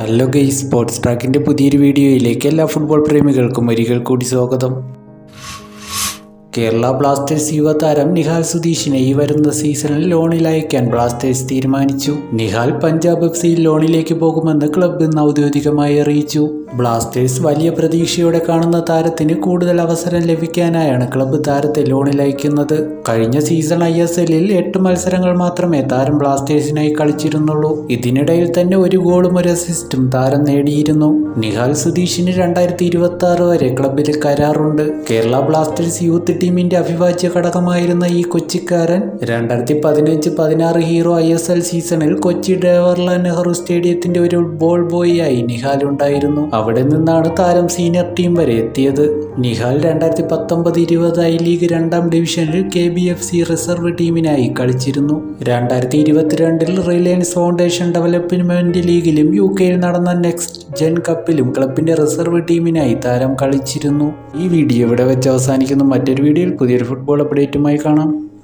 Hello ഗൈ sports ട്രാക്കിന്റെ പുതിയൊരു വീഡിയോയിലേക്ക് എല്ലാ ഫുട്ബോൾ പ്രേമികൾക്കും ഒരിക്കൽ കൂടി സ്വാഗതം. കേരള ബ്ലാസ്റ്റേഴ്സ് യുവതാരം നിഹാൽ സുധീഷിനെ ഈ വരുന്ന സീസണിൽ ലോണിൽ അയക്കാൻ ബ്ലാസ്റ്റേഴ്സ് തീരുമാനിച്ചു. നിഹാൽ പഞ്ചാബ് എഫ് സിയിൽ ലോണിലേക്ക് പോകുമെന്ന് ക്ലബ്ബ് ഇന്ന് ഔദ്യോഗികമായി അറിയിച്ചു. ബ്ലാസ്റ്റേഴ്സ് വലിയ പ്രതീക്ഷയോടെ കാണുന്ന താരത്തിന് കൂടുതൽ അവസരം ലഭിക്കാനായാണ് ക്ലബ്ബ് താരത്തെ ലോണിൽ അയക്കുന്നത് കഴിഞ്ഞ സീസൺ ഐ എസ് എല്ലിൽ എട്ട് മത്സരങ്ങൾ മാത്രമേ താരം ബ്ലാസ്റ്റേഴ്സിനായി കളിച്ചിരുന്നുള്ളൂ. ഇതിനിടയിൽ തന്നെ ഒരു ഗോളും ഒരു അസിസ്റ്റും താരം നേടിയിരുന്നു. നിഹാൽ സുധീഷിന് രണ്ടായിരത്തി ഇരുപത്തി ആറ് വരെ ക്ലബിൽ കരാറുണ്ട്. കേരള ബ്ലാസ്റ്റേഴ്സ് യൂത്ത് ടീമിന്റെ അവിഭാജ്യ ഘടകമായിരുന്ന ഈ കൊച്ചിക്കാരൻ രണ്ടായിരത്തി പതിനഞ്ച് പതിനാറ് ഹീറോ ഐ എസ് എൽ സീസണിൽ കൊച്ചി ജവഹർലാൽ നെഹ്റു സ്റ്റേഡിയത്തിന്റെ ഒരു ബോൾ ബോയിയായി നിഹാൽ ഉണ്ടായിരുന്നു. അവിടെ നിന്നാണ് താരം സീനിയർ ടീം വരെ എത്തിയത്. നിഹാൽ രണ്ടായിരത്തി പത്തൊമ്പത് ഇരുപത് ഐ ലീഗ് രണ്ടാം ഡിവിഷനിൽ K B F C reserve ടീമിനായി കളിച്ചിരുന്നു. രണ്ടായിരത്തി ഇരുപത്തിരണ്ടിൽ റിലയൻസ് ഫൗണ്ടേഷൻ ഡെവലപ്മെന്റ് ലീഗിലും യു കെയിൽ നടന്ന നെക്സ്റ്റ് ജെൻ കപ്പിലും ക്ലബിന്റെ റിസർവ് ടീമിനായി താരം കളിച്ചിരുന്നു. ഈ വീഡിയോ ഇവിടെ വെച്ച് അവസാനിക്കുന്നു. മറ്റൊരു വീഡിയോയിൽ പുതിയൊരു ഫുട്ബോൾ അപ്ഡേറ്റുമായി കാണാം.